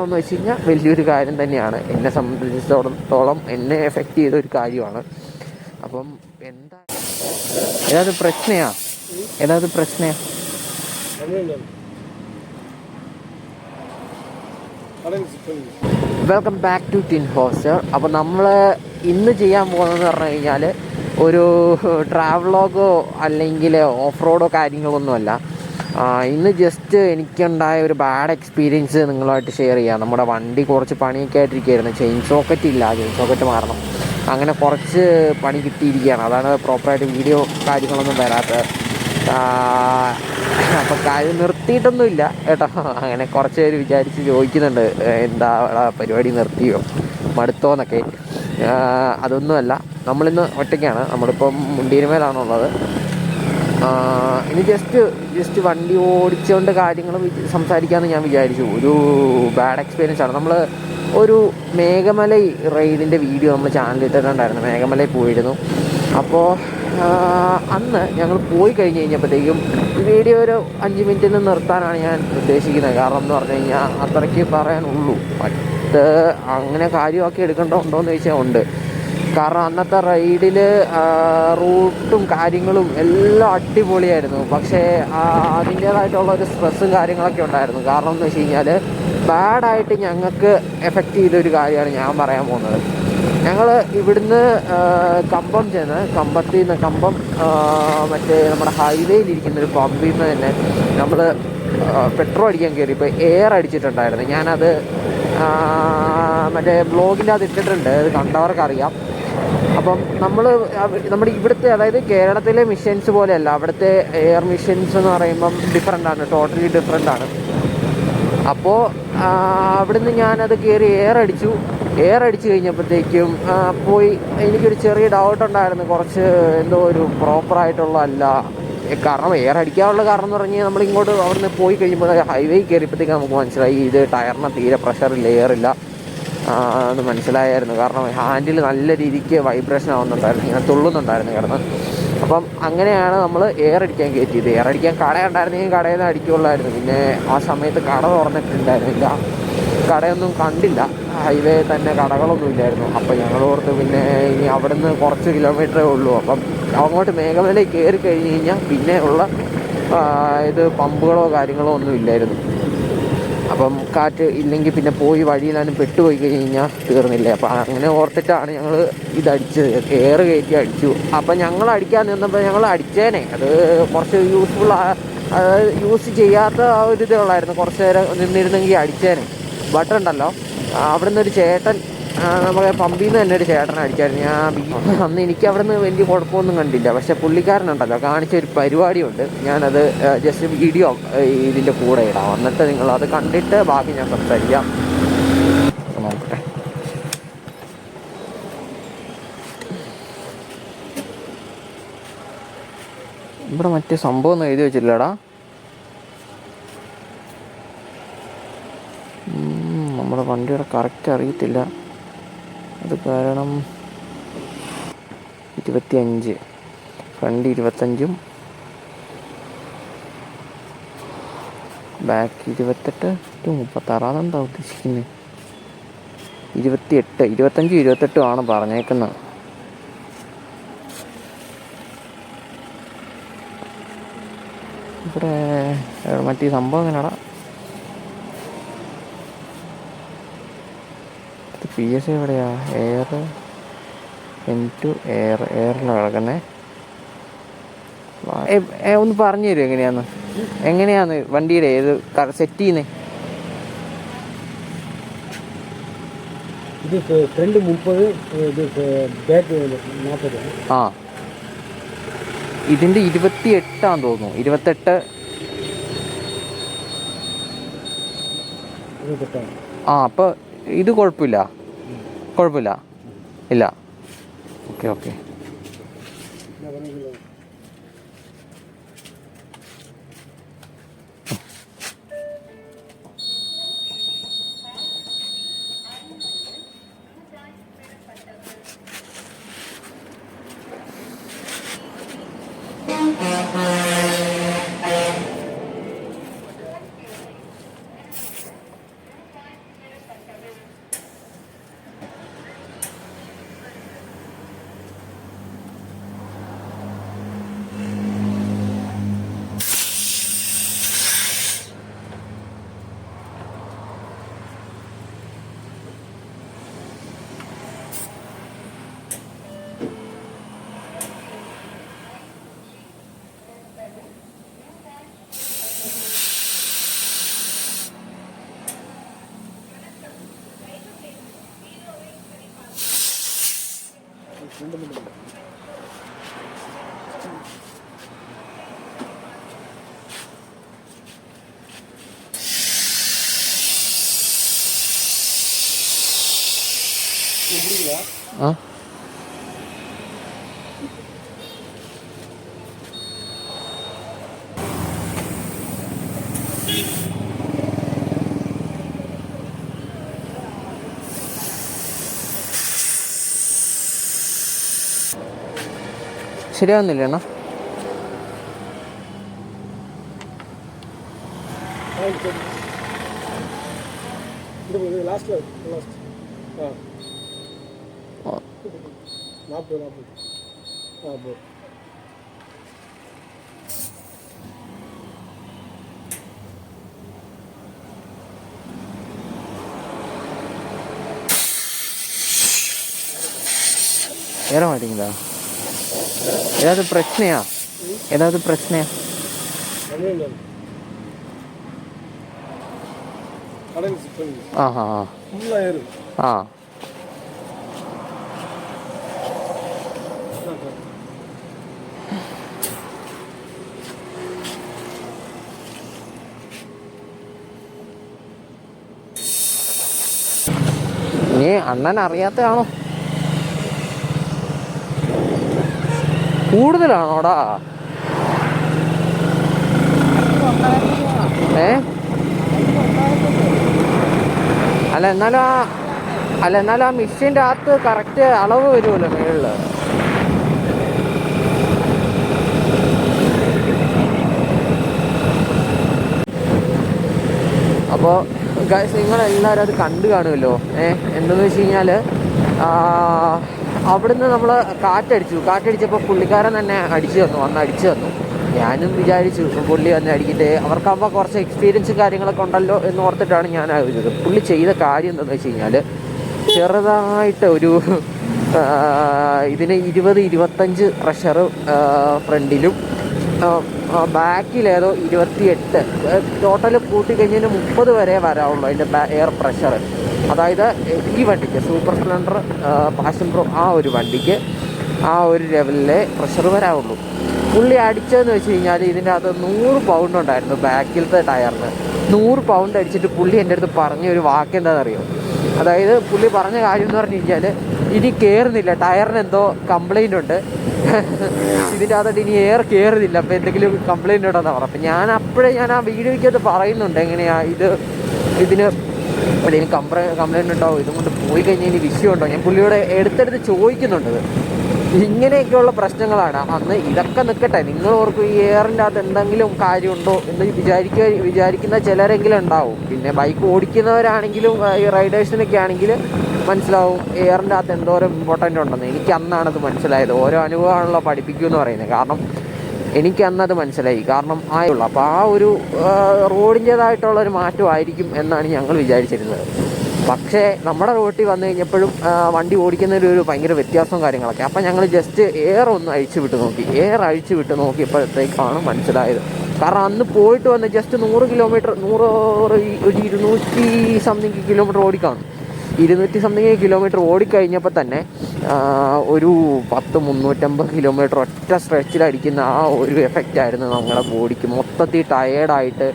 എന്ന് വെച്ച് കഴിഞ്ഞാൽ വലിയൊരു കാര്യം തന്നെയാണ്. എന്നെ സംബന്ധിച്ചിടത്തോളം എന്നെ എഫക്റ്റ് ചെയ്ത ഒരു കാര്യമാണ്. അപ്പം എന്താ ഏതാത് പ്രശ്നയാ. ഏതാത് പ്രശ്നയാ. വെൽക്കം ബാക്ക് ടു ടിൻ ഹോസ്റ്റർ അപ്പോൾ നമ്മൾ ഇന്ന് ചെയ്യാൻ പോകുന്നതെന്ന് പറഞ്ഞു കഴിഞ്ഞാൽ ഒരു ട്രാവലോഗോ അല്ലെങ്കിൽ ഓഫ് റോഡോ കാര്യങ്ങളൊന്നുമല്ല. ഇന്ന് ജസ്റ്റ് എനിക്കുണ്ടായ ഒരു ബാഡ് എക്സ്പീരിയൻസ് നിങ്ങളുമായിട്ട് ഷെയർ ചെയ്യാം. നമ്മുടെ വണ്ടി കുറച്ച് പണിയൊക്കെ ആയിട്ടിരിക്കുകയായിരുന്നു. ചെയിൻ സോക്കറ്റ് ഇല്ല. ചെയിൻ സോക്കറ്റ് മാറണം. അങ്ങനെ കുറച്ച് പണി കിട്ടിയിരിക്കുകയാണ്. അതാണ് പ്രോപ്പറായിട്ട് വീഡിയോ കാര്യങ്ങളൊന്നും വരാത്തത്. അപ്പം കാര്യം നിർത്തിയിട്ടൊന്നുമില്ല കേട്ടോ. അങ്ങനെ കുറച്ച് പേര് വിചാരിച്ച് ചോദിക്കുന്നുണ്ട് എന്താ പരിപാടി നിർത്തിയോ? മടുത്തോന്നൊക്കെ അതൊന്നുമല്ല. നമ്മളിന്ന് ഒറ്റയ്ക്കാണ്. നമ്മളിപ്പം മുണ്ടീരുമേലാണുള്ളത് ഇനി ജസ്റ്റ് ജസ്റ്റ് വണ്ടി ഓടിച്ചുകൊണ്ട് കാര്യങ്ങൾ സംസാരിക്കാമെന്ന് ഞാൻ വിചാരിച്ചു. ഒരു ബാഡ് എക്സ്പീരിയൻസ് ആണ്. നമ്മൾ ഒരു മേഘമലൈ റൈഡിന്റെ വീഡിയോ നമ്മൾ ചാനലിൽ ഇട്ടിട്ടുണ്ടായിരുന്നു മേഘമലയിൽ പോയിരുന്നു. അപ്പോൾ അന്ന് ഞങ്ങൾ പോയി കഴിഞ്ഞ് കഴിഞ്ഞപ്പോഴത്തേക്കും ഈ വീഡിയോ ഒരു അഞ്ച് മിനിറ്റിൽ നിന്ന് നിർത്താനാണ് ഞാൻ ഉദ്ദേശിക്കുന്നത്. കാരണം എന്ന് പറഞ്ഞു കഴിഞ്ഞാൽ അത്രയ്ക്ക് പറയാനുള്ളൂ. മറ്റ് അങ്ങനെ കാര്യമാക്കി എടുക്കേണ്ട ഉണ്ടോ എന്ന് ചോദിച്ചാൽ ഉണ്ട്. കാരണം അന്നത്തെ റൈഡിൽ റൂട്ടും കാര്യങ്ങളും എല്ലാം അടിപൊളിയായിരുന്നു. പക്ഷേ അതിന്റേതായിട്ടുള്ള ഒരു സ്ട്രെസ്സും കാര്യങ്ങളൊക്കെ ഉണ്ടായിരുന്നു. കാരണം എന്ന് വെച്ച് കഴിഞ്ഞാൽ ബാഡായിട്ട് ഞങ്ങൾക്ക് എഫക്റ്റ് ചെയ്ത ഒരു കാര്യമാണ് ഞാൻ പറയാൻ പോകുന്നത്. ഞങ്ങൾ ഇവിടുന്ന് കമ്പം ചെന്ന് കമ്പത്തിൽ നിന്ന് കമ്പം മറ്റേ നമ്മുടെ ഹൈവേയിൽ ഇരിക്കുന്ന ഒരു പമ്പിൽ നിന്ന് തന്നെ നമ്മൾ പെട്രോൾ അടിക്കാൻ കയറി ഇപ്പോൾ എയർ അടിച്ചിട്ടുണ്ടായിരുന്നു. ഞാനത് മറ്റേ ബ്ലോഗിന്റെ അത് ഇട്ടിട്ടുണ്ട്. അത് കണ്ടവർക്കറിയാം. അപ്പം നമ്മൾ നമ്മുടെ ഇവിടുത്തെ അതായത് കേരളത്തിലെ മിഷൻസ് പോലെയല്ല അവിടുത്തെ എയർ മിഷൻസ് എന്ന് പറയുമ്പം ഡിഫറെന്റ് ആണ് ടോട്ടലി ഡിഫറെന്റ് ആണ്. അപ്പോൾ അവിടുന്ന് ഞാനത് കയറി എയർ അടിച്ചു. എയർ അടിച്ചു കഴിഞ്ഞപ്പോഴത്തേക്കും പോയി എനിക്കൊരു ചെറിയ ഡൗട്ട് ഉണ്ടായിരുന്നു കുറച്ച് എന്തോ ഒരു പ്രോപ്പറായിട്ടുള്ള അല്ല. കാരണം എയർ അടിക്കാനുള്ള കാരണം എന്ന് പറഞ്ഞാൽ നമ്മൾ ഇങ്ങോട്ട് അവിടുന്ന് പോയി കഴിയുമ്പോൾ ഹൈവേ കയറിയപ്പോഴത്തേക്ക് നമുക്ക് മനസ്സിലായി ഇത് ടയറിന് തീരെ പ്രഷറില്ല എയർ എന്ന് മനസ്സിലായായിരുന്നു. കാരണം ഹാൻഡിൽ നല്ല രീതിക്ക് വൈബ്രേഷൻ ആവുന്നുണ്ടായിരുന്നു. ഇങ്ങനെ തുള്ളുന്നുണ്ടായിരുന്നു കിടന്ന്. അപ്പം അങ്ങനെയാണ് നമ്മൾ എയർ അടിക്കാൻ കയറ്റിയത്. എയർ അടിക്കാൻ കട ഉണ്ടായിരുന്നെങ്കിൽ കടയിൽ നിന്ന് അടിക്കുള്ളായിരുന്നു. പിന്നെ ആ സമയത്ത് കട തുറന്നിട്ടുണ്ടായിരുന്നില്ല. കടയൊന്നും കണ്ടില്ല. ഹൈവേ തന്നെ കടകളൊന്നും ഇല്ലായിരുന്നു. അപ്പം ഞങ്ങൾ ഓർത്ത് പിന്നെ ഇനി അവിടെ നിന്ന് കുറച്ച് കിലോമീറ്ററേ ഉള്ളൂ. അപ്പം അങ്ങോട്ട് മേഘമലയിൽ കയറി കഴിഞ്ഞ് കഴിഞ്ഞാൽ പിന്നെ ഉള്ള ഇത് പമ്പുകളോ കാര്യങ്ങളോ ഒന്നും ഇല്ലായിരുന്നു. അപ്പം കാറ്റ് ഇല്ലെങ്കിൽ പിന്നെ പോയി വഴിയിലാനും പെട്ടുപോയി കഴിഞ്ഞ് കഴിഞ്ഞാൽ തീർന്നില്ലേ. അപ്പം അങ്ങനെ ഓർത്തിട്ടാണ് ഞങ്ങൾ ഇതടിച്ചത് എയർ കയറ്റി അടിച്ചു. അപ്പം ഞങ്ങൾ അടിക്കാൻ നിന്നപ്പോൾ ഞങ്ങൾ അടിച്ചേനെ. അത് കുറച്ച് യൂസ്ഫുൾ യൂസ് ചെയ്യാത്ത ആ ഒരു ഇതേ കുറച്ച് നേരം നിന്നിരുന്നെങ്കിൽ അടിച്ചേനെ. ബട്ടുണ്ടല്ലോ അവിടുന്ന് ഒരു ചേട്ടൻ നമ്മുടെ പമ്പിൽ നിന്ന് തന്നെ ഒരു ചേട്ടൻ അടിച്ചായിരുന്നു ഞാൻ അന്ന് എനിക്ക് അവിടെ നിന്ന് വലിയ കുഴപ്പമൊന്നും കണ്ടില്ല. പക്ഷെ പുള്ളിക്കാരനുണ്ടല്ലോ കാണിച്ച ഒരു പരിപാടിയുണ്ട്. ഞാനത് ജസ്റ്റ് വീഡിയോ ഇതിന്റെ കൂടെ ഇടാം. എന്നിട്ട് നിങ്ങൾ അത് കണ്ടിട്ട് ബാക്കി ഞാൻ സംസാരിക്കാം. ഇവിടെ മറ്റേ സംഭവം ഒന്നും എഴുതി വെച്ചില്ലടാ നമ്മുടെ വണ്ടിയുടെ കറക്റ്റ് അറിയത്തില്ല. അത് കാരണം ഇരുപത്തിയഞ്ച്. ഫ്രണ്ട് ഇരുപത്തഞ്ചും ബാക്ക് ഇരുപത്തെട്ട് ടു മുപ്പത്താറാണ് എന്താ ഉദ്ദേശിക്കുന്നത് ഇരുപത്തിയെട്ട് ഇരുപത്തഞ്ചും ഇരുപത്തെട്ടും ആണ് പറഞ്ഞേക്കുന്നത്. ഇവിടെ മറ്റേ സംഭവം എങ്ങനെയാടാ? പി എസ് എവിടെയാ? എയർ എൻ ടു എയർ എയറിലാണ് കിടക്കുന്നത് ഒന്ന് പറഞ്ഞു തരും എങ്ങനെയാന്ന്? എങ്ങനെയാന്ന് വണ്ടിയുടെ ഏത് സെറ്റ് ചെയ്യുന്നേ? ഇത് ഫ്രണ്ട് മുപ്പത് ഇത് ബാക്ക് നാൽപ്പത് ആ. ഇതിന്റെ ഇരുപത്തി എട്ടാന്ന് തോന്നുന്നു. ഇരുപത്തെട്ട്. ആ അപ്പോൾ ഇത് കുഴപ്പമില്ല. കുഴപ്പമില്ല ഇല്ല ഓക്കെ ഓക്കെ Mm-hmm. 어? ശരിയാവുന്നില്ല അണ്ണാ இது லாஸ்ட்ல லாஸ்ட் ஆ ഓ, நாற்பது நாற்பது ஆ போ ஏற மாட்டீங்களா ஏதாவது பிரச்சனையா ஏதாவது பிரச்சனையா ஒன்றும் இல்லை கடையில் சிக் பண்ணி ஆஹா ஆ ஃபுல்லாக ஏறு ஆ നീ അണ്ണൻ അറിയാത്തതാണോ കൂടുതലാണോടാ? ഏ? അല്ല എന്നാലും ആ അല്ല എന്നാലും ആ മിഷീന്റെ അകത്ത് കറക്റ്റ് അളവ് വരുമല്ലോ മേളിൽ അപ്പോൾ നിങ്ങളെല്ലാവരും അത് കണ്ടു കാണുമല്ലോ. ഏ? എന്തെന്ന് വെച്ച് കഴിഞ്ഞാൽ അവിടുന്ന് നമ്മൾ കാറ്റടിച്ചു. കാറ്റടിച്ചപ്പോൾ പുള്ളിക്കാരൻ തന്നെ അടിച്ചു തന്നു വന്ന് അടിച്ചു തന്നു. ഞാനും വിചാരിച്ചു പുള്ളി വന്ന് അടിക്കട്ടെ. അവർക്കാകുമ്പോൾ കുറച്ച് എക്സ്പീരിയൻസും കാര്യങ്ങളൊക്കെ ഉണ്ടല്ലോ എന്ന് ഓർത്തിട്ടാണ് ഞാൻ ആലോചിച്ചത്. പുള്ളി ചെയ്ത കാര്യം എന്താണെന്ന് വെച്ച് കഴിഞ്ഞാൽ ചെറുതായിട്ട് ഒരു ഇതിന് ഇരുപത് ഇരുപത്തഞ്ച് പ്രഷർ ഫ്രണ്ടിലും ബാക്കിലേതോ ഇരുപത്തിയെട്ട് ടോട്ടൽ കൂട്ടി കഴിഞ്ഞാൽ മുപ്പത് വരെ വരാവുള്ളൂ അതിന്റെ എയർ പ്രഷർ അതായത് ഈ വണ്ടിക്ക് സൂപ്പർ സ്പ്ലെൻഡർ പാഷൻ പ്രോ ആ ഒരു വണ്ടിക്ക് ആ ഒരു ലെവലിലെ പ്രഷർ വരാവുള്ളൂ. പുള്ളി അടിച്ചതെന്ന് വെച്ച് കഴിഞ്ഞാൽ ഇതിന്റെ അകത്ത് നൂറ് പൗണ്ട് ഉണ്ടായിരുന്നു ബാക്കിലത്തെ ടയറിന്. നൂറ് പൗണ്ട് അടിച്ചിട്ട് പുള്ളി എന്റെ അടുത്ത് പറഞ്ഞ ഒരു വാക്ക് എന്താണെന്നറിയോ? അതായത് പുള്ളി പറഞ്ഞ കാര്യം എന്ന് പറഞ്ഞു കഴിഞ്ഞാൽ ഇനി കയറുന്നില്ല ടയറിന് എന്തോ കംപ്ലൈന്റ് ഉണ്ട്. ഇതിന്റെ അകത്തോട്ട് ഇനി എയർ കയറുന്നില്ല അപ്പോൾ എന്തെങ്കിലും കംപ്ലൈന്റ് ഉണ്ടെന്നാണ് പറഞ്ഞു. അപ്പം ഞാൻ അപ്പോഴേ ഞാൻ ആ വീഡിയോയ്ക്കകത്ത് പറയുന്നുണ്ട് എങ്ങനെയാണ് ഇത് ഇതിന് എന്തെങ്കിലും കംപ്ലൈ കംപ്ലൈന്റ് ഉണ്ടാവും. ഇതും കൊണ്ട് പോയി കഴിഞ്ഞാൽ ഇനി വിഷയമുണ്ടോ? ഞാൻ പുള്ളിയോട് എടുത്തെടുത്ത് ചോദിക്കുന്നുണ്ട്. ഇങ്ങനെയൊക്കെയുള്ള പ്രശ്നങ്ങളാണ്. അന്ന് ഇതൊക്കെ നിൽക്കട്ടെ നിങ്ങൾ ഓർക്കും ഈ എയറിന്റെ അകത്ത് എന്തെങ്കിലും കാര്യമുണ്ടോ എന്ന് വിചാരിക്കുക വിചാരിക്കുന്ന ചിലരെങ്കിലും ഉണ്ടാവും. പിന്നെ ബൈക്ക് ഓടിക്കുന്നവരാണെങ്കിലും ഈ റൈഡേഴ്സിനൊക്കെ ആണെങ്കിൽ മനസ്സിലാവും എയറിന്റെ അകത്ത് എന്തോരം ഇമ്പോർട്ടന്റ് ഉണ്ടെന്ന്. എനിക്ക് അന്നാണത് മനസ്സിലായത്. ഓരോ അനുഭവമാണല്ലോ പഠിപ്പിക്കൂ എന്ന് പറയുന്നത്. കാരണം എനിക്ക് അന്നത് മനസ്സിലായി. കാരണം ആയുള്ളു അപ്പോൾ ആ ഒരു റോഡിന്റെതായിട്ടുള്ള ഒരു മാറ്റമായിരിക്കും എന്നാണ് ഞങ്ങൾ വിചാരിച്ചിരുന്നത്. പക്ഷേ നമ്മുടെ റോട്ടിൽ വന്നു കഴിഞ്ഞപ്പോഴും വണ്ടി ഓടിക്കുന്നതിൽ ഒരു ഭയങ്കര വ്യത്യാസവും കാര്യങ്ങളൊക്കെ. അപ്പം ഞങ്ങൾ ജസ്റ്റ് എയർ ഒന്ന് അഴിച്ചു വിട്ട് നോക്കി. എയർ അഴിച്ചു വിട്ട് നോക്കിയപ്പോഴത്തേക്കാണ് മനസ്സിലായത്. കാരണം അന്ന് പോയിട്ട് വന്ന് ജസ്റ്റ് നൂറ് കിലോമീറ്റർ നൂറ് ഒരു ഇരുന്നൂറ്റി സംതിങ് കിലോമീറ്റർ ഓടിക്കാണും. ഇരുന്നൂറ്റി സംതിങ് കിലോമീറ്റർ ഓടിക്കഴിഞ്ഞപ്പോൾ തന്നെ ഒരു പത്ത് മുന്നൂറ്റമ്പത് കിലോമീറ്റർ ഒറ്റ സ്ട്രെച്ചിലടിക്കുന്ന ആ ഒരു എഫക്റ്റ് ആയിരുന്നു നമ്മുടെ ബോഡിക്ക്. മൊത്തത്തിൽ ടയേർഡായിട്ട്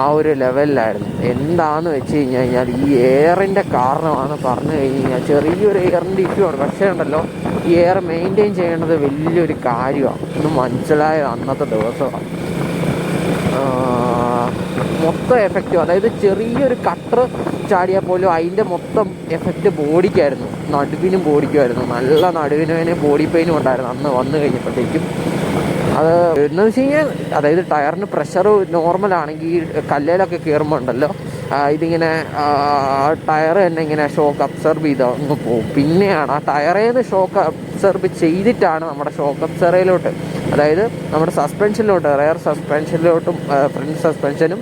ആ ഒരു ലെവലിലായിരുന്നു എന്താണെന്ന് വെച്ച് കഴിഞ്ഞ് കഴിഞ്ഞാൽ ഈ എയറിന്റെ കാരണമാണ് പറഞ്ഞു കഴിഞ്ഞ് കഴിഞ്ഞാൽ ചെറിയൊരു എയറിന്റെ ഇഷ്യൂ ആണ്. പക്ഷേ ഉണ്ടല്ലോ ഈ എയർ മെയിന്റെയിൻ ചെയ്യേണ്ടത് വലിയൊരു കാര്യമാണ്. ഇത് മനസ്സിലായത് അന്നത്തെ ദിവസമാണ്. മൊത്തം എഫക്റ്റ് അതായത് ചെറിയൊരു കട്ടർ ചാടിയാൽ പോലും അതിന്റെ മൊത്തം എഫക്റ്റ് ബോഡിക്കായിരുന്നു. നടുവിനും ബോഡിക്കുമായിരുന്നു. നല്ല നടുവിനും ബോഡി പെയിനും ഉണ്ടായിരുന്നു. അന്ന് വന്നു കഴിഞ്ഞപ്പോഴത്തേക്കും. അത് എന്ന് വെച്ച് കഴിഞ്ഞാൽ അതായത് ടയറിന് പ്രഷർ നോർമൽ ആണെങ്കിൽ ഈ കല്ലേലൊക്കെ കയറുമ്പോൾ ഉണ്ടല്ലോ. ഇതിങ്ങനെ ടയർ തന്നെ ഇങ്ങനെ ഷോക്ക് അബ്സർവ് ചെയ്ത് അങ്ങ് പോകും. പിന്നെയാണ് ആ ടയറേന്ന് ഷോക്ക് അബ്സർവ് ചെയ്തിട്ടാണ് നമ്മുടെ ഷോക്ക് അബ്സർവേലോട്ട് അതായത് നമ്മുടെ സസ്പെൻഷനിലോട്ട് റയർ സസ്പെൻഷനിലോട്ടും ഫ്രണ്ട് സസ്പെൻഷനും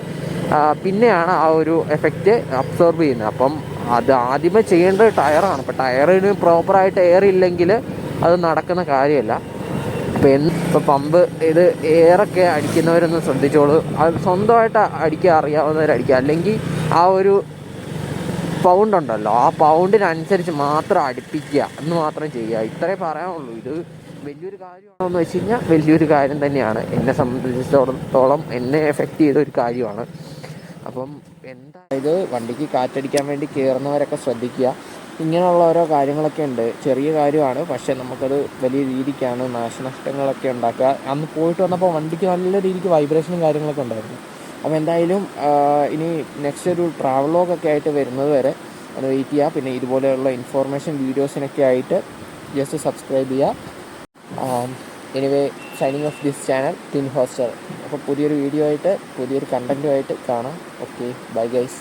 പിന്നെയാണ് ആ ഒരു എഫക്റ്റ് അബ്സോർബ് ചെയ്യുന്നത്. അപ്പം അത് ആദ്യമേ ചെയ്യേണ്ടത് ടയറാണ്. അപ്പം ടയറിന് പ്രോപ്പറായിട്ട് എയർ ഇല്ലെങ്കിൽ അത് നടക്കുന്ന കാര്യമല്ല. ഇപ്പം എന്ത് ഇപ്പം പമ്പ് ഇത് എയറൊക്കെ അടിക്കുന്നവരൊന്ന് ശ്രദ്ധിച്ചോളൂ. അത് സ്വന്തമായിട്ട് അടിക്കുക. അറിയാവുന്നവരടിക്കുക അല്ലെങ്കിൽ ആ ഒരു പൗണ്ട് ഉണ്ടല്ലോ ആ പൗണ്ടിനനുസരിച്ച് മാത്രം അടുപ്പിക്കുക എന്ന് മാത്രം ചെയ്യുക. ഇത്രേ പറയാനുള്ളൂ. ഇത് വലിയൊരു കാര്യമാണെന്ന് വെച്ച് കഴിഞ്ഞാൽ വലിയൊരു കാര്യം തന്നെയാണ്. എന്നെ സംബന്ധിച്ചിടത്തോളം എന്നെ എഫക്റ്റ് ചെയ്ത ഒരു കാര്യമാണ്. അപ്പം എന്താ ഇത് വണ്ടിക്ക് കാറ്റടിക്കാൻ വേണ്ടി കയറുന്നവരൊക്കെ ശ്രദ്ധിക്കുക. ഇങ്ങനെയുള്ള ഓരോ കാര്യങ്ങളൊക്കെ ഉണ്ട്. ചെറിയ കാര്യമാണ്. പക്ഷേ നമുക്കത് വലിയ രീതിക്കാണ് നാശനഷ്ടങ്ങളൊക്കെ ഉണ്ടാക്കുക. അന്ന് പോയിട്ട് വന്നപ്പോൾ വണ്ടിക്ക് നല്ല രീതിക്ക് വൈബ്രേഷനും കാര്യങ്ങളൊക്കെ ഉണ്ടായിരുന്നു. അപ്പോൾ എന്തായാലും ഇനി നെക്സ്റ്റ് ഒരു ട്രാവലോഗൊക്കെ ആയിട്ട് വരുന്നത് വരെ വെയിറ്റ് ചെയ്യുക. പിന്നെ ഇതുപോലെയുള്ള ഇൻഫോർമേഷൻ വീഡിയോസിനൊക്കെ ആയിട്ട് ജസ്റ്റ് സബ്സ്ക്രൈബ് ചെയ്യുക. Anyway signing off this channel tin ഹോസ്റ്റർ അപ്പോൾ പുതിയൊരു വീഡിയോ ആയിട്ട് പുതിയൊരു കണ്ടന്റുമായിട്ട് കാണാം. Okay bye guys